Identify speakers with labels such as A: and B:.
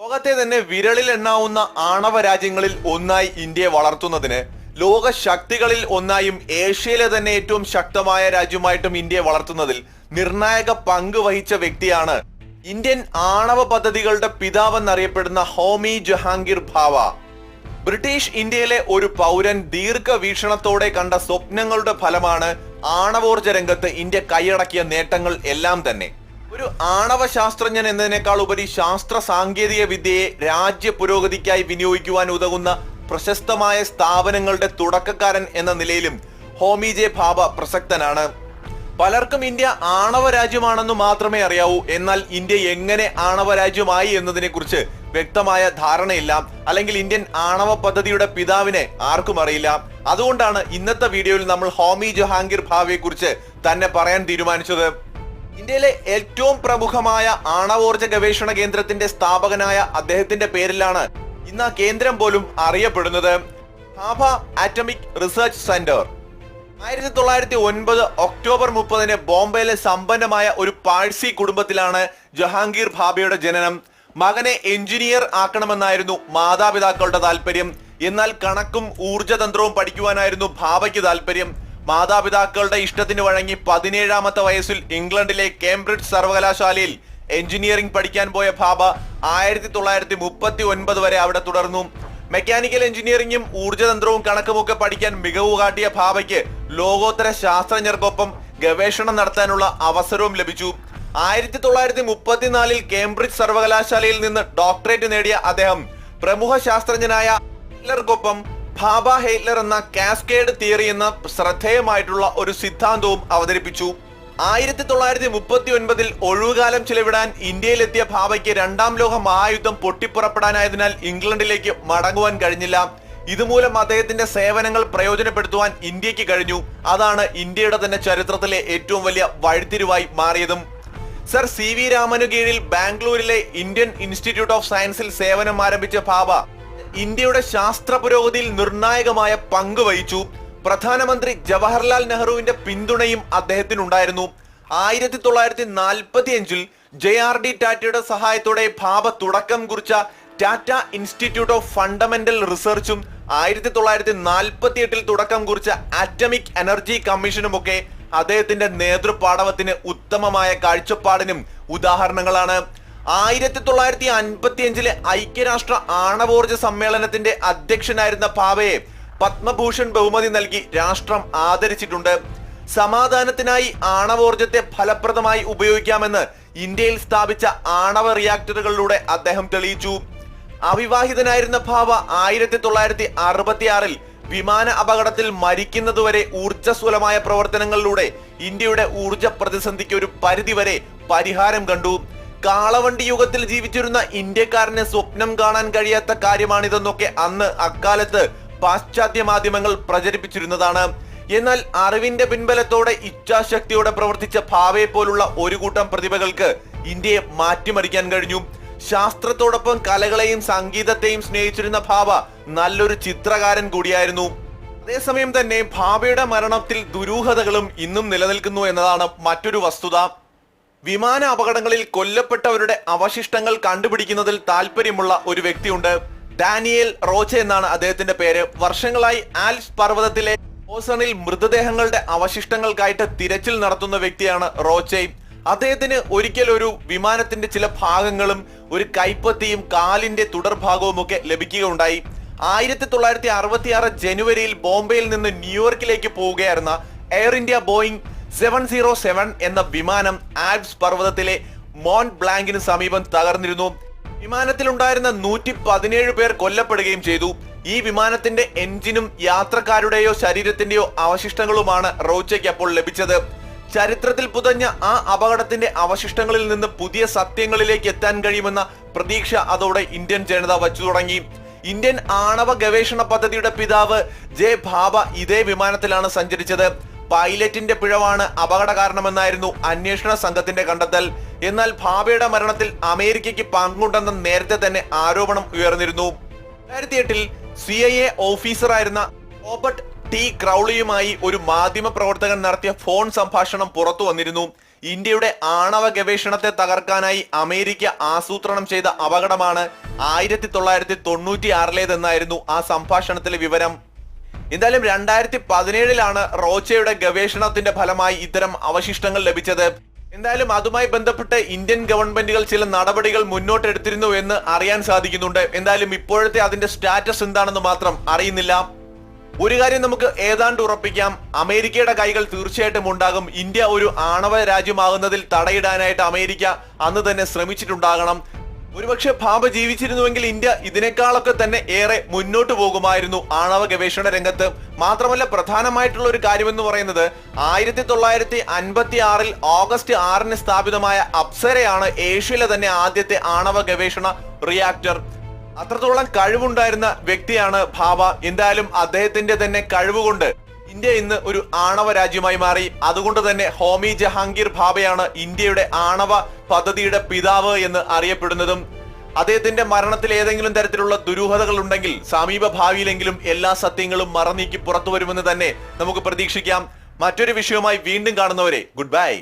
A: ലോകത്തെ തന്നെ വിരളിൽ എണ്ണാവുന്ന ആണവ രാജ്യങ്ങളിൽ ഒന്നായി ഇന്ത്യയെ വളർത്തുന്നതിന് ലോക ശക്തികളിൽ ഒന്നായും ഏഷ്യയിലെ തന്നെ ഏറ്റവും ശക്തമായ രാജ്യമായിട്ടും ഇന്ത്യയെ വളർത്തുന്നതിൽ നിർണായക പങ്ക് വഹിച്ച വ്യക്തിയാണ് ഇന്ത്യൻ ആണവ പദ്ധതികളുടെ പിതാവെന്നറിയപ്പെടുന്ന ഹോമി ജഹാംഗീർ ഭാവ. ബ്രിട്ടീഷ് ഇന്ത്യയിലെ ഒരു പൗരൻ ദീർഘവീക്ഷണത്തോടെ കണ്ട സ്വപ്നങ്ങളുടെ ഫലമാണ് ആണവോർജ രംഗത്ത് ഇന്ത്യ കൈയടക്കിയ നേട്ടങ്ങൾ എല്ലാം തന്നെ. ഒരു ആണവ ശാസ്ത്രജ്ഞൻ എന്നതിനേക്കാൾ ഉപരി ശാസ്ത്ര സാങ്കേതിക വിദ്യയെ രാജ്യ പുരോഗതിക്കായി വിനിയോഗിക്കുവാൻ ഉതകുന്ന പ്രശസ്തമായ സ്ഥാപനങ്ങളുടെ തുടക്കക്കാരൻ എന്ന നിലയിലും ഹോമി ജെ ഭാബ പ്രസക്തനാണ്. പലർക്കും ഇന്ത്യ ആണവ രാജ്യമാണെന്ന് മാത്രമേ അറിയാവൂ. എന്നാൽ ഇന്ത്യ എങ്ങനെ ആണവ രാജ്യമായി എന്നതിനെ കുറിച്ച് വ്യക്തമായ ധാരണയില്ല. അല്ലെങ്കിൽ ഇന്ത്യൻ ആണവ പദ്ധതിയുടെ പിതാവിനെ ആർക്കും അറിയില്ല. അതുകൊണ്ടാണ് ഇന്നത്തെ വീഡിയോയിൽ നമ്മൾ ഹോമി ജഹാംഗീർ ഭാവയെ കുറിച്ച് തന്നെ പറയാൻ തീരുമാനിച്ചത്. ഇന്ത്യയിലെ ഏറ്റവും പ്രമുഖമായ ആണവോർജ ഗവേഷണ കേന്ദ്രത്തിന്റെ സ്ഥാപകനായ അദ്ദേഹത്തിന്റെ പേരിലാണ് ഇന്ന് ആ കേന്ദ്രം പോലും അറിയപ്പെടുന്നത്. Bhabha Atomic Research Centre. ആയിരത്തി തൊള്ളായിരത്തി ഒൻപത് ഒക്ടോബർ മുപ്പതിന് ബോംബെയിലെ സമ്പന്നമായ ഒരു പാഴ്സി കുടുംബത്തിലാണ് ജഹാംഗീർ ഭാബയുടെ ജനനം. മകനെ എഞ്ചിനീയർ ആക്കണമെന്നായിരുന്നു മാതാപിതാക്കളുടെ താല്പര്യം. എന്നാൽ കണക്കും ഊർജതന്ത്രവും പഠിക്കുവാനായിരുന്നു ഭാബയ്ക്ക് താല്പര്യം. മാതാപിതാക്കളുടെ ഇഷ്ടത്തിന് വഴങ്ങി പതിനേഴാമത്തെ വയസ്സിൽ ഇംഗ്ലണ്ടിലെ കേംബ്രിഡ്ജ് സർവകലാശാലയിൽ എഞ്ചിനീയറിംഗ് പഠിക്കാൻ പോയ ഭാബ ആയിരത്തി തൊള്ളായിരത്തി മുപ്പത്തി ഒൻപത് വരെ അവിടെ തുടർന്നു. മെക്കാനിക്കൽ എഞ്ചിനീയറിംഗും ഊർജതന്ത്രവും കണക്കുമൊക്കെ പഠിക്കാൻ മികവ് കാട്ടിയ ഭാവയ്ക്ക് ലോകോത്തര ശാസ്ത്രജ്ഞർക്കൊപ്പം ഗവേഷണം നടത്താനുള്ള അവസരവും ലഭിച്ചു. ആയിരത്തി തൊള്ളായിരത്തി മുപ്പത്തിനാലിൽ കേംബ്രിഡ്ജ് സർവകലാശാലയിൽ നിന്ന് ഡോക്ടറേറ്റ് നേടിയ അദ്ദേഹം പ്രമുഖ ശാസ്ത്രജ്ഞനായ ഹിറ്റ്ലർക്കൊപ്പം ഭാബ ഹെയ്റ്റ്ലർ എന്ന കാസ്കേഡ് തിയറി എന്ന ശ്രദ്ധേയമായിട്ടുള്ള ഒരു സിദ്ധാന്തവും അവതരിപ്പിച്ചു. ആയിരത്തി തൊള്ളായിരത്തി മുപ്പത്തി ഒൻപതിൽ ഒഴിവുകാലം ചിലവിടാൻ ഇന്ത്യയിലെത്തിയ ഭാബയ്ക്ക് രണ്ടാം ലോക മഹായുദ്ധം പൊട്ടിപ്പുറപ്പെടാനായതിനാൽ ഇംഗ്ലണ്ടിലേക്ക് മടങ്ങുവാൻ കഴിഞ്ഞില്ല. ഇതുമൂലം അദ്ദേഹത്തിന്റെ സേവനങ്ങൾ പ്രയോജനപ്പെടുത്തുവാൻ ഇന്ത്യയ്ക്ക് കഴിഞ്ഞു. അതാണ് ഇന്ത്യയുടെ തന്നെ ചരിത്രത്തിലെ ഏറ്റവും വലിയ വഴിത്തിരിവായി മാറിയതും. സർ സി വി രാമനു കീഴിൽ ബാംഗ്ലൂരിലെ ഇന്ത്യൻ ഇൻസ്റ്റിറ്റ്യൂട്ട് ഓഫ് സയൻസിൽ സേവനം ആരംഭിച്ച ഭാഭ ഇന്ത്യയുടെ ശാസ്ത്ര പുരോഗതിയിൽ നിർണായകമായ പങ്ക് വഹിച്ചു. പ്രധാനമന്ത്രി ജവഹർലാൽ നെഹ്റുവിന്റെ പിന്തുണയും അദ്ദേഹത്തിനുണ്ടായിരുന്നു. ആയിരത്തി തൊള്ളായിരത്തി നാൽപ്പത്തി അഞ്ചിൽ ജെ ആർ ഡി ടാറ്റയുടെ സഹായത്തോടെ ഭാവ തുടക്കം കുറിച്ച ടാറ്റ ഇൻസ്റ്റിറ്റ്യൂട്ട് ഓഫ് ഫണ്ടമെന്റൽ റിസർച്ചും ആയിരത്തി തൊള്ളായിരത്തി നാൽപ്പത്തി എട്ടിൽ തുടക്കം കുറിച്ച ആറ്റമിക് എനർജി കമ്മീഷനുമൊക്കെ അദ്ദേഹത്തിന്റെ നേതൃപാടവത്തിന് ഉത്തമമായ കാഴ്ചപ്പാടിനും ഉദാഹരണങ്ങളാണ്. ആയിരത്തി തൊള്ളായിരത്തി അൻപത്തി അഞ്ചിലെ ഐക്യരാഷ്ട്ര ആണവോർജ സമ്മേളനത്തിന്റെ അധ്യക്ഷനായിരുന്ന പാവയെ പത്മഭൂഷൺ ബഹുമതി നൽകി രാഷ്ട്രം ആദരിച്ചിട്ടുണ്ട്. സമാധാനത്തിനായി ആണവോർജത്തെ ഫലപ്രദമായി ഉപയോഗിക്കാമെന്ന് ഇന്ത്യയിൽ സ്ഥാപിച്ച ആണവ റിയാക്ടറുകളിലൂടെ അദ്ദേഹം തെളിയിച്ചു. അവിവാഹിതനായിരുന്ന ഭാവ ആയിരത്തി തൊള്ളായിരത്തി അറുപത്തിയാറിൽ വിമാന അപകടത്തിൽ മരിക്കുന്നതുവരെ ഊർജസ്വലമായ പ്രവർത്തനങ്ങളിലൂടെ ഇന്ത്യയുടെ ഊർജ പ്രതിസന്ധിക്ക് ഒരു പരിധിവരെ പരിഹാരം കണ്ടു. കാളവണ്ടി യുഗത്തിൽ ജീവിച്ചിരുന്ന ഇന്ത്യക്കാരന് സ്വപ്നം കാണാൻ കഴിയാത്ത കാര്യമാണിതെന്നൊക്കെ അന്ന് അക്കാലത്ത് പാശ്ചാത്യ മാധ്യമങ്ങൾ പ്രചരിപ്പിച്ചിരുന്നതാണ്. എന്നാൽ അറിവിന്റെ പിൻബലത്തോടെ ഇച്ഛാശക്തിയോടെ പ്രവർത്തിച്ച ഭാവയെ പോലുള്ള ഒരു കൂട്ടം പ്രതിഭകൾക്ക് ഇന്ത്യയെ മാറ്റിമറിക്കാൻ കഴിഞ്ഞു. ശാസ്ത്രത്തോടൊപ്പം കലകളെയും സംഗീതത്തെയും സ്നേഹിച്ചിരുന്ന ഭാവ നല്ലൊരു ചിത്രകാരൻ കൂടിയായിരുന്നു. അതേസമയം തന്നെ ഭാവയുടെ മരണത്തിൽ ദുരൂഹതകളും ഇന്നും നിലനിൽക്കുന്നു എന്നതാണ് മറ്റൊരു വസ്തുത. വിമാന അപകടങ്ങളിൽ കൊല്ലപ്പെട്ടവരുടെ അവശിഷ്ടങ്ങൾ കണ്ടുപിടിക്കുന്നതിൽ താല്പര്യമുള്ള ഒരു വ്യക്തിയുണ്ട്. ഡാനിയേൽ റോച്ച എന്നാണ് അദ്ദേഹത്തിന്റെ പേര്. വർഷങ്ങളായി ആൽസ് പർവതത്തിലെ ഓസണിൽ മൃതദേഹങ്ങളുടെ അവശിഷ്ടങ്ങൾക്കായിട്ട് തിരച്ചിൽ നടത്തുന്ന വ്യക്തിയാണ് റോച്ചെ. അദ്ദേഹത്തിന് ഒരിക്കൽ ഒരു വിമാനത്തിന്റെ ചില ഭാഗങ്ങളും ഒരു കൈപ്പത്തിയും കാലിന്റെ തുടർഭാഗവും ഒക്കെ ലഭിക്കുകയുണ്ടായി. ആയിരത്തി തൊള്ളായിരത്തി അറുപത്തി ആറ് ജനുവരിയിൽ ബോംബെയിൽ നിന്ന് ന്യൂയോർക്കിലേക്ക് പോവുകയായിരുന്ന Air India Boeing seven zero seven എന്ന വിമാനം ആൽപ്സ് പർവതത്തിലെ മോൺ ബ്ലാങ്കിന് സമീപം തകർന്നിരുന്നു. വിമാനത്തിലുണ്ടായിരുന്ന നൂറ്റി പതിനേഴ് പേർ കൊല്ലപ്പെടുകയും ചെയ്തു. ഈ വിമാനത്തിന്റെ എഞ്ചിനും യാത്രക്കാരുടെയോ ശരീരത്തിന്റെയോ അവശിഷ്ടങ്ങളുമാണ് റോച്ചയ്ക്ക് അപ്പോൾ ലഭിച്ചത്. ചരിത്രത്തിൽ പുതഞ്ഞ ആ അപകടത്തിന്റെ അവശിഷ്ടങ്ങളിൽ നിന്ന് പുതിയ സത്യങ്ങളിലേക്ക് എത്താൻ കഴിയുമെന്ന പ്രതീക്ഷ അതോടെ ഇന്ത്യൻ ജനത വച്ചു തുടങ്ങി. ഇന്ത്യൻ ആണവ ഗവേഷണ പദ്ധതിയുടെ പിതാവ് ജെ ഭാബ ഇതേ വിമാനത്തിലാണ് സഞ്ചരിച്ചത്. പൈലറ്റിന്റെ പിഴവാണ് അപകട കാരണമെന്നായിരുന്നു അന്വേഷണ സംഘത്തിന്റെ കണ്ടെത്തൽ. എന്നാൽ ഭാബയുടെ മരണത്തിൽ അമേരിക്കയ്ക്ക് പങ്കുണ്ടെന്ന് നേരത്തെ തന്നെ ആരോപണം ഉയർന്നിരുന്നു. രണ്ടായിരത്തി എട്ടിൽ സി ഐ എ ഓഫീസറായിരുന്ന റോബർട്ട് ടി ക്രൗളിയുമായി ഒരു മാധ്യമ പ്രവർത്തകൻ നടത്തിയ ഫോൺ സംഭാഷണം പുറത്തു വന്നിരുന്നു. ഇന്ത്യയുടെ ആണവ ഗവേഷണത്തെ തകർക്കാനായി അമേരിക്ക ആസൂത്രണം ചെയ്ത അപകടമാണ് ആയിരത്തി തൊള്ളായിരത്തി തൊണ്ണൂറ്റി ആറിലേതെന്നായിരുന്നു ആ സംഭാഷണത്തിലെ വിവരം. എന്തായാലും രണ്ടായിരത്തി പതിനേഴിലാണ് റോച്ചയുടെ ഗവേഷണത്തിന്റെ ഫലമായി ഇത്തരം അവശിഷ്ടങ്ങൾ ലഭിച്ചത്. എന്തായാലും അതുമായി ബന്ധപ്പെട്ട് ഇന്ത്യൻ ഗവൺമെന്റുകൾ ചില നടപടികൾ മുന്നോട്ടെടുത്തിരുന്നു എന്ന് അറിയാൻ സാധിക്കുന്നുണ്ട്. എന്തായാലും ഇപ്പോഴത്തെ അതിന്റെ സ്റ്റാറ്റസ് എന്താണെന്ന് മാത്രം അറിയുന്നില്ല. ഒരു കാര്യം നമുക്ക് ഏതാണ്ട് ഉറപ്പിക്കാം. അമേരിക്കയുടെ കൈകൾ തീർച്ചയായിട്ടും ഉണ്ടാകും. ഇന്ത്യ ഒരു ആണവ രാജ്യമാകുന്നതിൽ തടയിടാനായിട്ട് അമേരിക്ക അന്ന് തന്നെ ശ്രമിച്ചിട്ടുണ്ടാകണം. ഒരുപക്ഷെ ഭാബ ജീവിച്ചിരുന്നുവെങ്കിൽ ഇന്ത്യ ഇതിനേക്കാളൊക്കെ തന്നെ ഏറെ മുന്നോട്ട് പോകുമായിരുന്നു ആണവ ഗവേഷണ രംഗത്ത്. മാത്രമല്ല പ്രധാനമായിട്ടുള്ള ഒരു കാര്യമെന്ന് പറയുന്നത് ആയിരത്തി തൊള്ളായിരത്തി അൻപത്തി ആറിൽ ഓഗസ്റ്റ് ആറിന് സ്ഥാപിതമായ അപ്സരയാണ് ഏഷ്യയിലെ തന്നെ ആദ്യത്തെ ആണവ ഗവേഷണ റിയാക്ടർ. അത്രത്തോളം കഴിവുണ്ടായിരുന്ന വ്യക്തിയാണ് ഭാവ എന്തായാലും അദ്ദേഹത്തിന്റെ തന്നെ കഴിവുകൊണ്ട് ഇന്ത്യ ഇന്ന് ഒരു ആണവ രാജ്യമായി മാറി. അതുകൊണ്ട് തന്നെ ഹോമി ജഹാംഗീർ ഭാബയാണ് ഇന്ത്യയുടെ ആണവ പദ്ധതിയുടെ പിതാവ് എന്ന് അറിയപ്പെടുന്നതും. അദ്ദേഹത്തിന്റെ മരണത്തിൽ ഏതെങ്കിലും തരത്തിലുള്ള ദുരൂഹതകൾ ഉണ്ടെങ്കിൽ സമീപ ഭാവിയിലെങ്കിലും എല്ലാ സത്യങ്ങളും മറന്നീക്കി പുറത്തു വരുമെന്ന് തന്നെ നമുക്ക് പ്രതീക്ഷിക്കാം. മറ്റൊരു വിഷയവുമായി വീണ്ടും കാണുന്നവരെ ഗുഡ് ബൈ